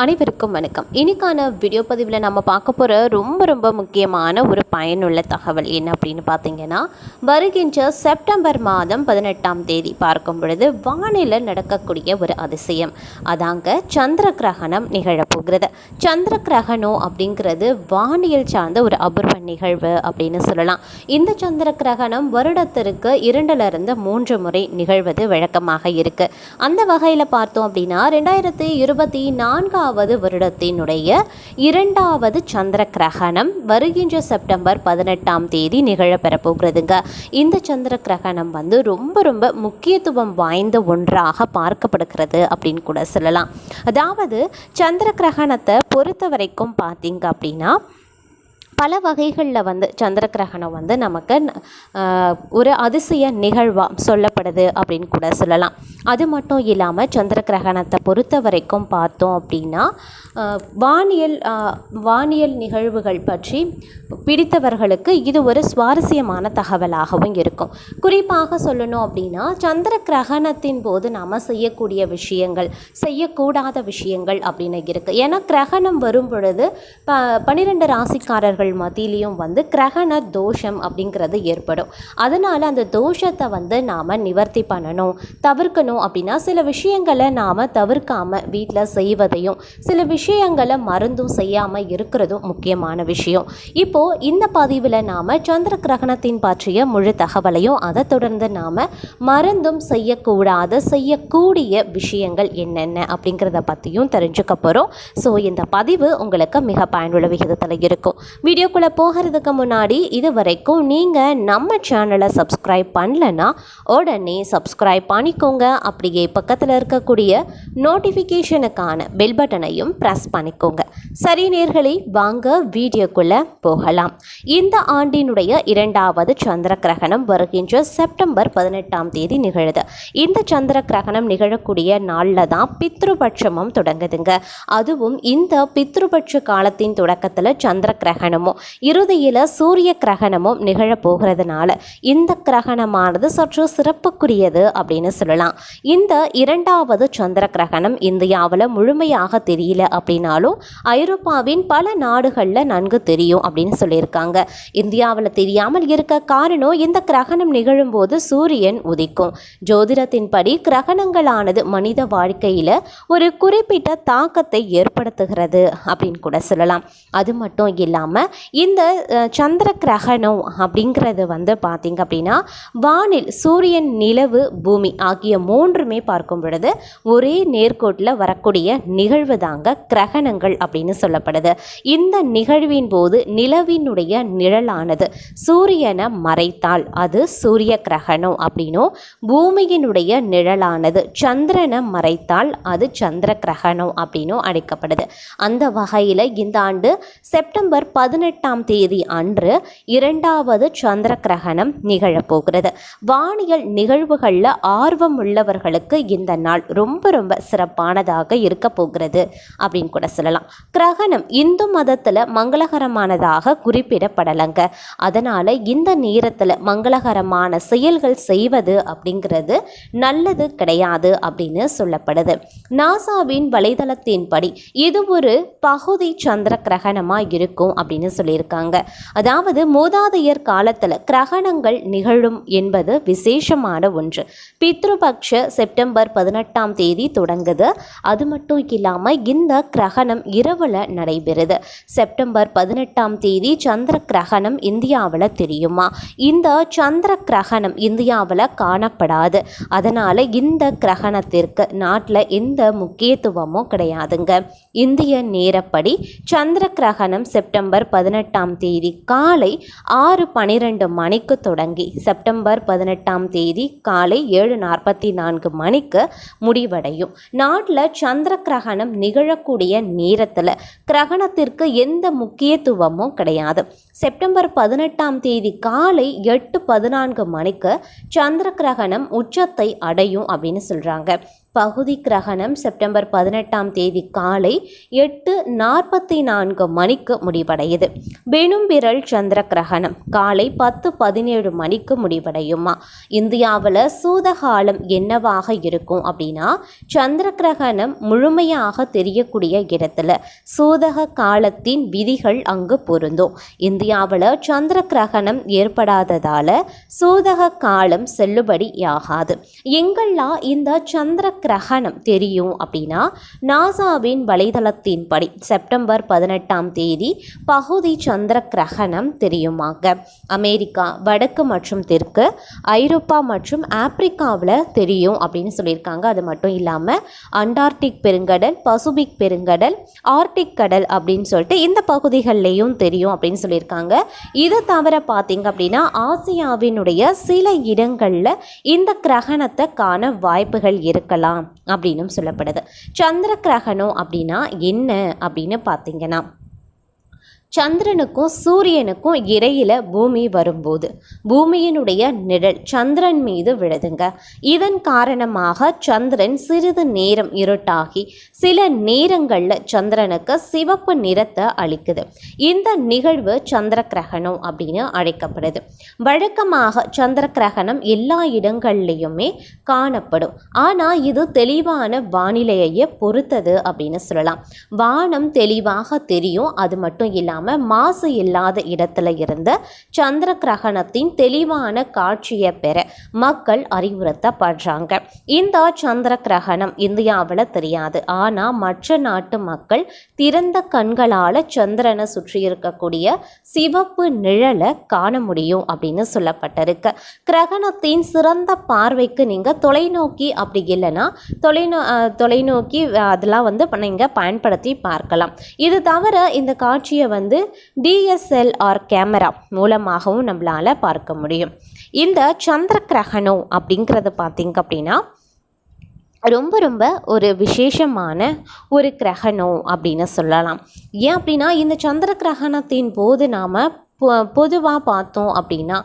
அனைவருக்கும் வணக்கம். இன்றைக்கான வீடியோ பதிவில் நம்ம பார்க்க போகிற ரொம்ப ரொம்ப முக்கியமான ஒரு பயனுள்ள தகவல் என்ன அப்படின்னு பார்த்தீங்கன்னா வருகின்ற செப்டம்பர் மாதம் பதினெட்டாம் தேதி பார்க்கும் பொழுது வானில நடக்கக்கூடிய ஒரு அதிசயம். அதாங்க சந்திர கிரகணம் நிகழப்போகிறது சந்திர கிரகணம் அப்படிங்கிறது வானியல் சார்ந்த ஒரு அபூர்வ நிகழ்வு அப்படின்னு சொல்லலாம். இந்த சந்திர கிரகணம் வருடத்திற்கு இரண்டிலிருந்து மூன்று முறை நிகழ்வது வழக்கமாக இருக்குது அந்த வகையில் பார்த்தோம் அப்படின்னா ரெண்டாயிரத்தி இருபத்தி நான்காவது வருடத்தினுடைய இரண்டாவது சந்திர கிரகணம் வருகின்ற செப்டம்பர் பதினெட்டாம் தேதி நிகழப்பெற போகிறதுங்க இந்த சந்திர கிரகணம் வந்து ரொம்ப ரொம்ப முக்கியத்துவம் வாய்ந்த ஒன்றாக பார்க்கப்படுகிறது அப்படின்னு கூட சொல்லலாம். அதாவது சந்திர கிரகணத்தை பொறுத்த வரைக்கும் பார்த்தீங்க அப்படின்னா பல வகைகளில் வந்து சந்திர கிரகணம் வந்து நமக்கு ஒரு அதிசய நிகழ்வாக சொல்லப்படுது அப்படின்னு கூட சொல்லலாம். அது மட்டும் இல்லாமல் சந்திர கிரகணத்தை பொறுத்த வரைக்கும் பார்த்தோம் அப்படின்னா வானியல் வானியல் நிகழ்வுகள் பற்றி பிடித்தவர்களுக்கு இது ஒரு சுவாரஸ்யமான தகவலாகவும் இருக்கும். குறிப்பாக சொல்லணும் அப்படின்னா சந்திர கிரகணத்தின் போது நாம் செய்யக்கூடிய விஷயங்கள் செய்யக்கூடாத விஷயங்கள் அப்படின்னு இருக்குது ஏன்னா கிரகணம் வரும் பொழுது ப பன்னிரெண்டு ராசிக்காரர்கள் மத்தியிலையும் வந்து கிரகண தோஷம் அப்படிங்கிறது ஏற்படும். அதனால் அந்த தோஷத்தை வந்து நாம் நிவர்த்தி பண்ணணும் தவிர்க்கணும் அப்படின்னா சில விஷயங்களை நாம் தவிர்க்காமல் வீட்டில் செய்வதையும் சில விஷயங்களை மருந்தும் செய்யாமல் இருக்கிறதும் முக்கியமான விஷயம். இப்போது இந்த பதிவில் நாம் சந்திர கிரகணத்தின் பற்றிய முழு தகவலையும் அதை தொடர்ந்து நாம் மருந்தும் செய்யக்கூடாத செய்யக்கூடிய விஷயங்கள் என்னென்ன அப்படிங்கிறத பற்றியும் தெரிஞ்சுக்க போகிறோம் ஸோ இந்த பதிவு உங்களுக்கு மிக பயனுள்ள விகிதத்தில் இருக்கும். வீடியோக்குள்ளே போகிறதுக்கு முன்னாடி இது வரைக்கும் நீங்கள் நம்ம சேனலை சப்ஸ்கிரைப் பண்ணலன்னா உடனே சப்ஸ்கிரைப் பண்ணிக்கோங்க. அப்படியே பக்கத்தில் இருக்கக்கூடிய நோட்டிஃபிகேஷனுக்கான பெல் பட்டனையும் ப்ரெஸ் பண்ணிக்கோங்க. சரி நேர்களை வாங்க வீடியோக்குள்ளே போகலாம். இந்த ஆண்டினுடைய இரண்டாவது சந்திர கிரகணம் வருகின்ற செப்டம்பர் பதினெட்டாம் தேதி நிகழுது. இந்த சந்திர கிரகணம் நிகழக்கூடிய நாளில் தான் பித்ருபட்சமும் தொடங்குதுங்க. அதுவும் இந்த பித்ருபட்ச காலத்தின் தொடக்கத்தில் சந்திர கிரகணமும் இறுதியில் சூரிய கிரகணமும் நிகழப்போகிறதுனால இந்த கிரகணமானது சற்று சிறப்புக்குரியது அப்படின்னு சொல்லலாம். இந்த இரண்டாவது சந்திர கிரகணம் இந்தியாவில் முழுமையாக தெரியல அப்படின்னாலும் ஐரோப்பாவின் பல நாடுகளில் நன்கு தெரியும் அப்படின்னு சொல்லியிருக்காங்க. இந்தியாவில் தெரியாமல் இருக்க காரணம் இந்த கிரகணம் நிகழும்போது சூரியன் உதிக்கும். ஜோதிடத்தின்படி கிரகணங்களானது மனித வாழ்க்கையில் ஒரு குறிப்பிட்ட தாக்கத்தை ஏற்படுத்துகிறது அப்படின்னு கூட சொல்லலாம். அது மட்டும் இல்லாமல் இந்த சந்திர கிரகணம் அப்படிங்கிறது வந்து பார்த்திங்க அப்படின்னா வானில் சூரியன் நிலவு பூமி ஆகிய மூன்றுமே பார்க்கும் பொழுது ஒரே நேர்கோட்டில் வரக்கூடிய நிகழ்வு தாங்க கிரகணங்கள் அப்படின்னு சொல்லப்படுது. இந்த நிகழ்வின் போது நிலவினுடைய நிழலானது சூரியனை மறைத்தால் அது சூரிய கிரகணம் அப்படின்னும் பூமியினுடைய நிழலானது சந்திரனை மறைத்தால் அது சந்திர கிரகணம் அப்படின்னும் அழைக்கப்படுது. அந்த வகையில் இந்த ஆண்டு செப்டம்பர் பதினெட்டாம் தேதி அன்று இரண்டாவது சந்திர கிரகணம் நிகழப்போகிறது. வானியல் நிகழ்வுகளில் ஆர்வம் உள்ளவர்களுக்கு இந்த நாள் ரொம்ப ரொம்ப சிறப்பானதாக இருக்க போகிறது அப்படின்னு கூட சொல்லலாம். கிரகணம் இந்து மதத்தில் மங்களகரமானதாக குறிப்பிடப்படலைங்க. அதனால் இந்த நேரத்தில் மங்களகரமான செயல்கள் செய்வது அப்படிங்கிறது நல்லது கிடையாது அப்படின்னு சொல்லப்படுது. நாசாவின் வலைதளத்தின்படி இது ஒரு பகுதி சந்திர கிரகணமாக இருக்கும் அப்படின்னு சொல்லியிருக்காங்க. அதாவது மூதாதையர் காலத்தில் கிரகணங்கள் நிகழும் என்பது விசேஷமான ஒன்று. பித்ருபக்ஷ செப்டம்பர் பதினெட்டாம் தேதி தொடங்குது. அது மட்டும் இல்லாமல் இந்த கிரகணம் இரவில் நடைபெறுது. செப்டம்பர் பதினெட்டாம் தேதி சந்திர கிரகணம் இந்தியாவில் தெரியுமா? இந்த சந்திர கிரகணம் இந்தியாவில் காணப்படாது. அதனால் இந்த கிரகணத்திற்கு நாட்டில் எந்த முக்கியத்துவமும் கிடையாதுங்க. இந்திய நேரப்படி சந்திர கிரகணம் செப்டம்பர் பதினெட்டாம் தேதி காலை ஆறு பன்னிரெண்டு மணிக்கு தொடங்கி செப்டம்பர் பதினெட்டாம் தேதி காலை ஏழு நாற்பத்தி நான்கு மணிக்கு முடிவடையும். நாட்டில் சந்திர கிரகணம் நிகழக்கூடிய நேரத்தில் கிரகணத்திற்கு எந்த முக்கியத்துவமும் கிடையாது. செப்டம்பர் பதினெட்டாம் தேதி காலை எட்டு பதினான்கு மணிக்கு சந்திர கிரகணம் உச்சத்தை அடையும் அப்படின்னு சொல்கிறாங்க பகுதி கிரகணம் செப்டம்பர் பதினெட்டாம் தேதி காலை எட்டு நாற்பத்தி நான்கு மணிக்கு முடிவடையுது. பெணும்பிரல் சந்திர கிரகணம் காலை பத்து பதினேழு மணிக்கு முடிவடையுமா? இந்தியாவில் சூதகாலம் என்னவாக இருக்கும் அப்படின்னா சந்திர கிரகணம் முழுமையாக தெரியக்கூடிய இடத்துல சூதக காலத்தின் விதிகள் அங்கு பொருந்தும். இந்தியாவில் சந்திர கிரகணம் ஏற்படாததால் சூதக காலம் செல்லுபடியாகாது. எங்கெல்லாம் இந்த சந்திர கிரகணம் தெரியும் அப்படின்னா நாசாவின் வலைதளத்தின்படி செப்டம்பர் பதினெட்டாம் தேதி பகுதி சந்திர கிரகணம் தெரியுமாங்க. அமெரிக்கா வடக்கு மற்றும் தெற்கு ஐரோப்பா மற்றும் ஆப்பிரிக்காவில் தெரியும் அப்படின்னு சொல்லியிருக்காங்க. அது மட்டும் இல்லாமல் அண்டார்டிக் பெருங்கடல் பசுபிக் பெருங்கடல் ஆர்டிக் கடல் அப்படின்னு சொல்லிட்டு இந்த பகுதிகள்லேயும் தெரியும் அப்படின்னு சொல்லியிருக்காங்க. இதை தவிர பார்த்தீங்க அப்படின்னா ஆசியாவினுடைய சில இடங்களில் இந்த கிரகணத்தை காண வாய்ப்புகள் இருக்கலாம். அப்படின்னும் சொல்லப்படுது. சந்திர கிரகணம் அப்படின்னா என்ன அப்படின்னு பார்த்தீங்கன்னா சந்திரனுக்கும் சூரியனுக்கும் இடையில பூமி வரும்போது பூமியினுடைய நிழல் சந்திரன் மீது விழுதுங்க. இதன் காரணமாக சந்திரன் சிறிது நேரம் இருட்டாகி சில நேரங்களில் சந்திரனுக்கு சிவப்பு நிறத்தை அளிக்குது. இந்த நிகழ்வு சந்திர கிரகணம் அப்படின்னு அழைக்கப்படுது. வழக்கமாக சந்திர கிரகணம் எல்லா இடங்கள்லையுமே காணப்படும். ஆனால் இது தெளிவான வானிலையை பொறுத்தது அப்படின்னு சொல்லலாம். வானம் தெளிவாக தெரியும் அது மட்டும் இல்லாமல் மாசு இல்லாத இடத்துல இருந்து சந்திர கிரகணத்தின் தெளிவான காட்சியை பெற மக்கள் அறிவுறுத்தப்படுறாங்க. இந்த சந்திர கிரகணம் இந்தியாவில் தெரியாது. ஆனால் மற்ற நாட்டு மக்கள் திறந்த கண்களால் சந்திரனை சுற்றி இருக்கக்கூடிய சிவப்பு நிழலை காண முடியும் அப்படின்னு சொல்லப்பட்டிருக்கு. கிரகணத்தின் சிறந்த பார்வைக்கு நீங்கள் தொலைநோக்கி அப்படி இல்லைன்னா தொலைநோ தொலைநோக்கி அதெல்லாம் வந்து நீங்கள் பயன்படுத்தி பார்க்கலாம். இது தவிர இந்த காட்சியை வந்து டிஎஸ்எல்ஆர் கேமரா மூலமாகவும் நம்மளால் பார்க்க முடியும். இந்த சந்திர கிரகணம் அப்படிங்கிறது பார்த்திங்க அப்படின்னா ரொம்ப ரொம்ப ஒரு விசேஷமான ஒரு கிரகணம் அப்படின்னு சொல்லலாம். ஏன் அப்படின்னா இந்த சந்திர கிரகணத்தின் போது நாம் பொதுவாக பார்த்தோம் அப்படின்னா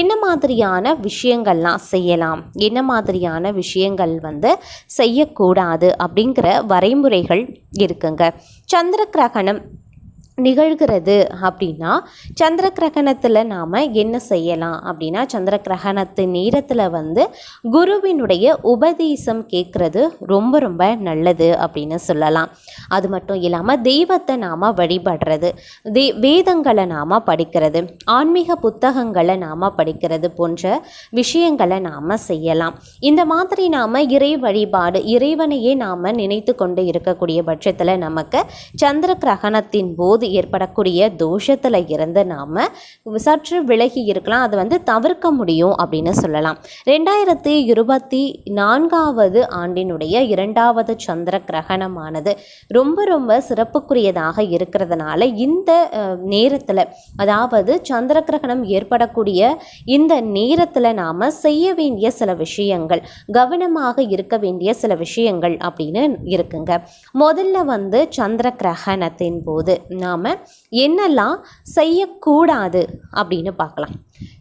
என்ன மாதிரியான விஷயங்கள்லாம் செய்யலாம்? என்ன மாதிரியான விஷயங்கள் வந்து செய்யக்கூடாது அப்படிங்கிற வரைமுறைகள் இருக்குங்க. சந்திர கிரகணம் நிகழ்கிறது அப்படின்னா சந்திர கிரகணத்தில் நாம் என்ன செய்யலாம் அப்படின்னா சந்திர கிரகணத்து நேரத்தில் வந்து குருவினுடைய உபதேசம் கேட்குறது ரொம்ப ரொம்ப நல்லது அப்படின்னு சொல்லலாம். அது மட்டும் இல்லாமல் தெய்வத்தை நாம் வழிபடுறது தே வேதங்களை நாம் படிக்கிறது ஆன்மீக புத்தகங்களை நாம் படிக்கிறது போன்ற விஷயங்களை நாம் செய்யலாம். இந்த மாதிரி நாம் இறை வழிபாடு இறைவனையே நாம் நினைத்து கொண்டு இருக்கக்கூடிய பட்சத்தில் நமக்கு சந்திர கிரகணத்தின் போது ஏற்படக்கூடிய தோஷத்தில் இருந்து நாம் சற்று விலகி இருக்கலாம். அது வந்து தவிர்க்க முடியும் அப்படின்னு சொல்லலாம். ரெண்டாயிரத்தி இருபத்தி நான்காவது ஆண்டினுடைய இரண்டாவது சந்திர கிரகணமானது ரொம்ப ரொம்ப சிறப்புக்குரியதாக இருக்கிறதுனால இந்த நேரத்தில் அதாவது சந்திர கிரகணம் ஏற்படக்கூடிய இந்த நேரத்தில் நாம் செய்ய வேண்டிய சில விஷயங்கள் கவனமாக இருக்க வேண்டிய சில விஷயங்கள் அப்படின்னு இருக்குங்க. முதல்ல வந்து சந்திர கிரகணத்தின் போது நாம் என்னெல்லாம் செய்யக்கூடாது அப்படின்னு பார்க்கலாம்.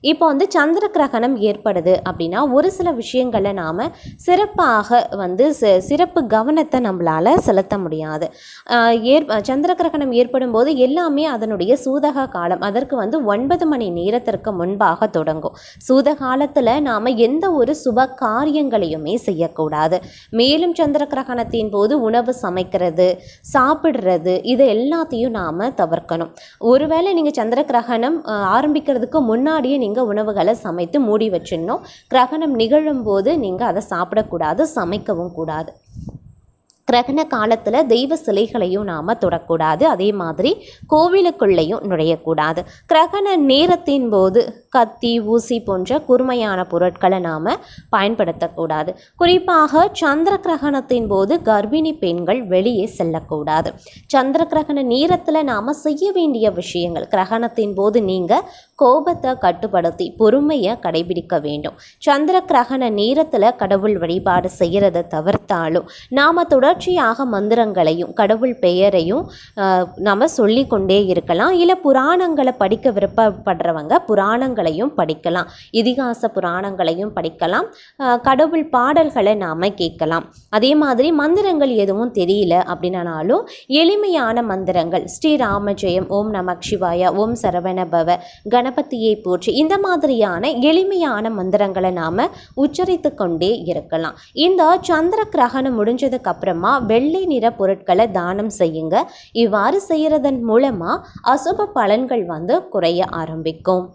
இப்போ வந்து சந்திர கிரகணம் ஏற்படுது அப்படின்னா ஒரு சில விஷயங்களை நாம் சிறப்பாக வந்து சிறப்பு கவனத்தை நம்மளால் செலுத்த முடியாது. ஏற் சந்திர கிரகணம் ஏற்படும் போது எல்லாமே அதனுடைய சூதக காலம். அதற்கு வந்து ஒன்பது மணி நேரத்திற்கு முன்பாக தொடங்கும். சூத காலத்தில் நாம் எந்த ஒரு சுப காரியங்களையுமே செய்யக்கூடாது. மேலும் சந்திர கிரகணத்தின் போது உணவு சமைக்கிறது சாப்பிடுறது இது எல்லாத்தையும் நாம் தவிர்க்கணும். ஒருவேளை நீங்கள் சந்திர கிரகணம் ஆரம்பிக்கிறதுக்கு முன்னாடியே நீங்கள் உணவுகளை சமைத்து மூடி வச்சிடணும். கிரகணம் நிகழும் போது நீங்கள் அதை சாப்பிடக்கூடாது சமைக்கவும் கூடாது. கிரகண காலத்தில் தெய்வ சிலைகளையும் நாம் தொடக்கூடாது. அதே மாதிரி கோவிலுக்குள்ளேயும் நுழையக்கூடாது. கிரகண நேரத்தின் போது கத்தி ஊசி போன்ற கூர்மையான பொருட்களை நாம் பயன்படுத்தக்கூடாது. குறிப்பாக சந்திர கிரகணத்தின் போது கர்ப்பிணி பெண்கள் வெளியே செல்லக்கூடாது. சந்திர கிரகண நேரத்தில் நாம் செய்ய வேண்டிய விஷயங்கள் கிரகணத்தின் போது நீங்கள் கோபத்தை கட்டுப்படுத்தி பொறுமையை கடைபிடிக்க வேண்டும். சந்திர கிரகண நேரத்தில் கடவுள் வழிபாடு செய்கிறத தவிர்த்தாலும் நாம் தொடர் தொடர்ச்சியாக மந்திரங்களையும் கடவுள் பெயரையும் ஆஹ், நம்ம சொல்லிக்கொண்டே இருக்கலாம். இல்லை புராணங்களை படிக்க விருப்பப்படுறவங்க புராணங்களையும் படிக்கலாம். இதிகாச புராணங்களையும் படிக்கலாம். கடவுள் பாடல்களை நாம் கேட்கலாம். அதே மாதிரி மந்திரங்கள் எதுவும் தெரியல அப்படின்னாலும் எளிமையான மந்திரங்கள் ஸ்ரீராமஜெயம் ஓம் நமக் சிவாய ஓம் சரவணபவ கணபதியை போற்றி இந்த மாதிரியான எளிமையான மந்திரங்களை நாம் உச்சரித்து கொண்டே இருக்கலாம். இந்த சந்திர கிரகணம் முடிஞ்சதுக்கு அப்புறமா வெள்ளை நிற பொருட்களை தானம் செய்யுங்க. இவ்வாறு செய்கிறதன் மூலமாக அசுப பலன்கள் வந்து குறைய ஆரம்பிக்கும்.